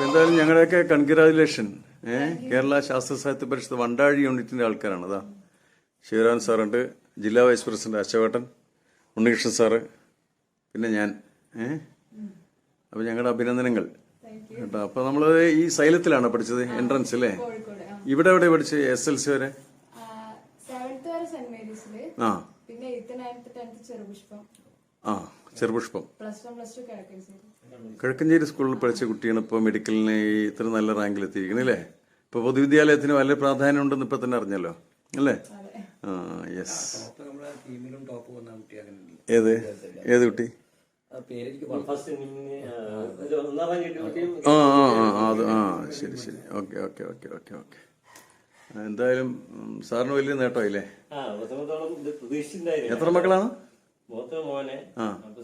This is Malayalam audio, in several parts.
അപ്പൊ എന്തായാലും ഞങ്ങളുടെയൊക്കെ കൺഗ്രാജുലേഷൻ ഏഹ് കേരള ശാസ്ത്ര സാഹിത്യ പരിഷത്ത് വണ്ടാഴി യൂണിറ്റിന്റെ ആൾക്കാരാണ്. അതാ ശിവരാൻ സാറുണ്ട് ജില്ലാ വൈസ് പ്രസിഡന്റ് അശോകട്ടൻ ഉണ്ണികൃഷ്ണൻ സാറ് പിന്നെ ഞാൻ ഏഹ് അപ്പൊ ഞങ്ങളുടെ അഭിനന്ദനങ്ങൾ. കേട്ടോ അപ്പൊ നമ്മൾ ഈ സൈലത്തിലാണ് പഠിച്ചത് എൻട്രൻസ് അല്ലേ. ഇവിടെ എവിടെ പഠിച്ചത് എസ് എൽ സി വരെ? ആ, പിന്നെ എയ്ത്ത് നയൻത്ത് ടെൻത്ത് ചെറുപുഷ്പം. ആ ചെറുപുഷ്പം. കിഴക്കഞ്ചേരി സ്കൂളിൽ പഠിച്ച കുട്ടിയാണ് ഇപ്പോൾ മെഡിക്കലിന് ഇത്ര നല്ല റാങ്കിൽ എത്തിയിരിക്കുന്നത് അല്ലേ? ഇപ്പോൾ പൊതുവിദ്യാലയത്തിന് വലിയ പ്രാധാന്യം ഉണ്ടെന്ന് ഇപ്പം തന്നെ അറിഞ്ഞല്ലോ അല്ലേ? ആ യെസ് ടോപ്പ് ടീമിലും ടോപ്പ് വന്ന കുട്ടി ഏത്? ഏത് കുട്ടി? ആ ആ ആ ആ ആ, അത് ആ ശരി ശരി. Okay okay okay okay okay. എന്തായാലും സാറിന് വലിയ നേട്ടമായില്ലേ? എത്ര മക്കളാണ്?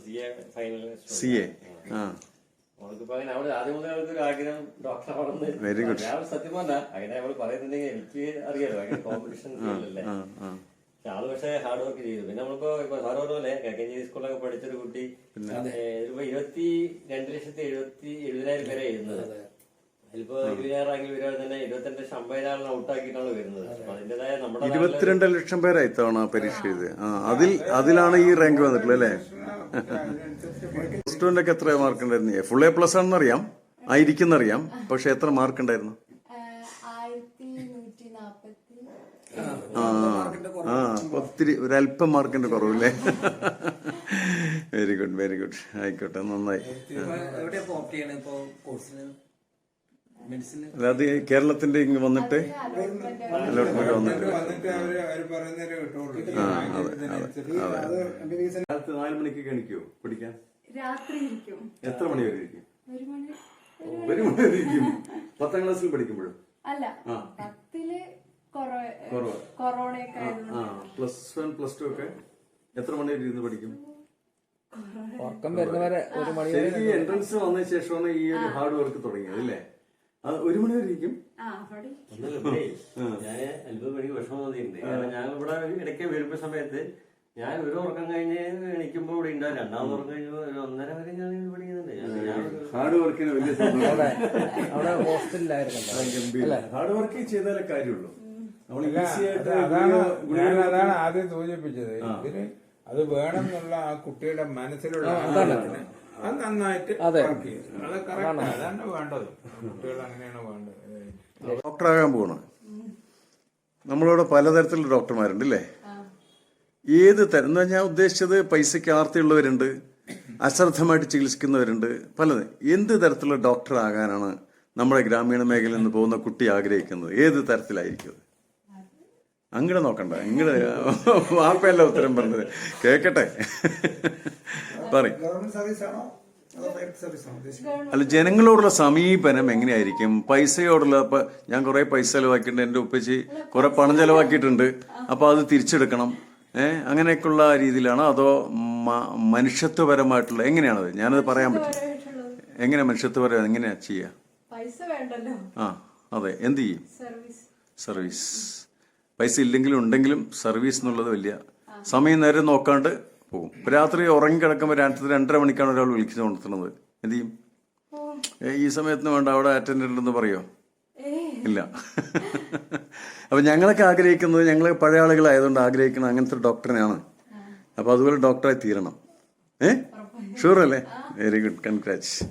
C A final C A ആ. അങ്ങനെ good. ഞാൻ സത്യം പറഞ്ഞ അങ്ങനെ അവൾ പറയുന്നുണ്ടെങ്കിൽ എനിക്ക് അറിയാലോ ഭയങ്കര കോമ്പറ്റീഷൻ ആൾ പക്ഷേ ഹാർഡ് വർക്ക് ചെയ്തു. പിന്നെ നമ്മളിപ്പോ ഇപ്പൊ സാറ് പറഞ്ഞ പോലെ കിഴക്കഞ്ചേരി സ്കൂളിലൊക്കെ പഠിച്ചൊരു കുട്ടി ഇരുപത്തി രണ്ട് ലക്ഷത്തി എഴുപത്തി എഴുപതിനായിരം പേരെ എഴുതുന്നത്. ഇരുപതിനായിരം വരികയാണെങ്കിൽ തന്നെ ഇരുപത്തിരണ്ട് ഔട്ടാക്കിയിട്ടാണ് വരുന്നത്. അതിന്റേതായ നമ്മുടെ ഇരുപത്തിരണ്ട് ലക്ഷം പേരായി തവണ പരീക്ഷ ചെയ്ത് അതിൽ അതിലാണ് ഈ റാങ്ക് വന്നിട്ടുള്ളത് അല്ലേ? പ്ലസ് ടുവിന്റെ ഒക്കെ എത്ര മാർക്ക് ഉണ്ടായിരുന്നു? ഫുൾ എ പ്ലസ് ആണെന്ന് അറിയാം ആയിരിക്കും അറിയാം പക്ഷെ എത്ര മാർക്ക് ഉണ്ടായിരുന്നു? ആ ഒത്തിരി ഒരല്പം മാർക്കിന്റെ കുറവില്ലേ? വെരി ഗുഡ് വെരി ഗുഡ് ആയിക്കോട്ടെ നന്നായി. അതായത് കേരളത്തിന്റെ ഇങ്ങ് വന്നിട്ട് അലോട്ട്മെന്റ് വന്നിട്ട്. പറയുന്നേരെ കിട്ടുള്ളൂ. കാലത്ത് നാല് മണിക്ക് എണിക്കോ കുടിക്കാൻ? രാത്രി ഇരിക്കും. എത്ര മണി വരെ ഇരിക്കും? ഒരു മണി വരെ ഇരിക്കും. പത്താം ക്ലാസ്സിൽ പഠിക്കുമ്പോഴും? അല്ല ആ. പത്തിൽ. കൊറോണയൊക്കെ ആ പ്ലസ് വൺ പ്ലസ് ടു ഒക്കെ എത്ര മണി വരെ ഇരുന്ന് പഠിക്കും? ഉറക്കം വരുന്നവരെ ഒരു മണി എൻട്രൻസ് വന്ന ശേഷമാണ് ഈ ഒരു ഹാർഡ് വർക്ക് തുടങ്ങിയത് അല്ലേ? അത് ഒരു മണി വരെ ഇരിക്കും ഞാൻ അത്ഭുതം എനിക്ക് വിഷമം തോന്നിയിട്ടുണ്ട്. കാരണം ഞാൻ ഇവിടെ ഇടയ്ക്ക് വരുന്ന സമയത്ത് ഞാൻ ഒരു ഉറക്കം കഴിഞ്ഞ് എണീക്കുമ്പോ ഇവിടെ ഉണ്ടാവും രണ്ടാമത് ഉറക്കം കഴിഞ്ഞപ്പോ ഒരു ഒന്നര വരെ ഞാൻ ഇവിടെ ഞാൻ- ഞാൻ ഹാർഡ് വർക്കിന് വലിയ അവിടെ ഹോസ്റ്റലിലായിരുന്നു ഹാർഡ് വർക്ക് ചെയ്താലേ കാര്യമുള്ളൂ. നമ്മൾ ഈസി ആയിട്ട് അതാണ് ഞാൻ അതാണ് ആദ്യം സൂചിപ്പിച്ചത്. ഇതിന് അത് വേണമെന്നുള്ള ആ കുട്ടിയുടെ മനസ്സിലുള്ള അത് നന്നായിട്ട് അതാണ്. വേണ്ടത്. കുട്ടികൾ അങ്ങനെയാണ് വേണ്ടത്. ഡോക്ടറാകാൻ പോകണം നമ്മളിവിടെ പലതരത്തിലുള്ള ഡോക്ടർമാരുണ്ട് അല്ലേ ഏത് തരം എന്ന് ഞാൻ ഉദ്ദേശിച്ചത് പൈസയ്ക്ക് ആർത്തിയുള്ളവരുണ്ട് അശ്രദ്ധമായിട്ട് ചികിത്സിക്കുന്നവരുണ്ട് പലത്. എന്ത് തരത്തിലുള്ള ഡോക്ടർ ആകാനാണ് നമ്മുടെ ഗ്രാമീണ മേഖലയിൽ നിന്ന് പോകുന്ന കുട്ടി ആഗ്രഹിക്കുന്നത്? ഏത് തരത്തിലായിരിക്കും അത്? അങ്ങടെ നോക്കണ്ട. ഇങ്ങനെ വാപ്പയല്ല ഉത്തരം പറഞ്ഞത്. കേക്കട്ടെ? പറയും. അല്ല ജനങ്ങളോടുള്ള സമീപനം എങ്ങനെയായിരിക്കും? പൈസയോടുള്ള ഇപ്പൊ ഞാൻ കുറെ പൈസ ചെലവാക്കിയിട്ടുണ്ട്. എന്റെ ഉപ്പച്ചി കുറെ പണം ചെലവാക്കിയിട്ടുണ്ട്. അപ്പൊ അത് തിരിച്ചെടുക്കണം. ഏഹ് അങ്ങനെയൊക്കെയുള്ള രീതിയിലാണോ? അതോ മനുഷ്യത്വപരമായിട്ടുള്ള എങ്ങനെയാണത്? ഞാനത് പറയാൻ പറ്റില്ല എങ്ങനെ മനുഷ്യത്വപരം എങ്ങനെയാ ചെയ്യുക പൈസ വേണ്ടല്ലോ. ആ അതെ. എന്ത് ചെയ്യും? സർവീസ് സർവീസ് പൈസ ഇല്ലെങ്കിലും ഉണ്ടെങ്കിലും സർവീസ് എന്നുള്ളത് വലിയ സമയം നേരെ നോക്കാണ്ട് പോകും. രാത്രി ഉറങ്ങി കിടക്കുമ്പോൾ രാത്രി രണ്ടര മണിക്കാണ് ഒരാൾ വിളിച്ചു കൊണ്ടുത്തുന്നത് എന്ത് ചെയ്യും? ഈ സമയത്തിന് വേണ്ട അവിടെ അറ്റൻഡന്റ് ഉണ്ടെന്ന് പറയോ? ഇല്ല. അപ്പൊ ഞങ്ങളൊക്കെ ആഗ്രഹിക്കുന്നത് ഞങ്ങൾ പഴയ ആളുകളായതുകൊണ്ട് ആഗ്രഹിക്കുന്നത് അങ്ങനത്തെ ഒരു ഡോക്ടറിനെയാണ്. അപ്പൊ അതുപോലെ ഡോക്ടറായി തീരണം. ഏ? ഷുവർ അല്ലേ? Very good congrats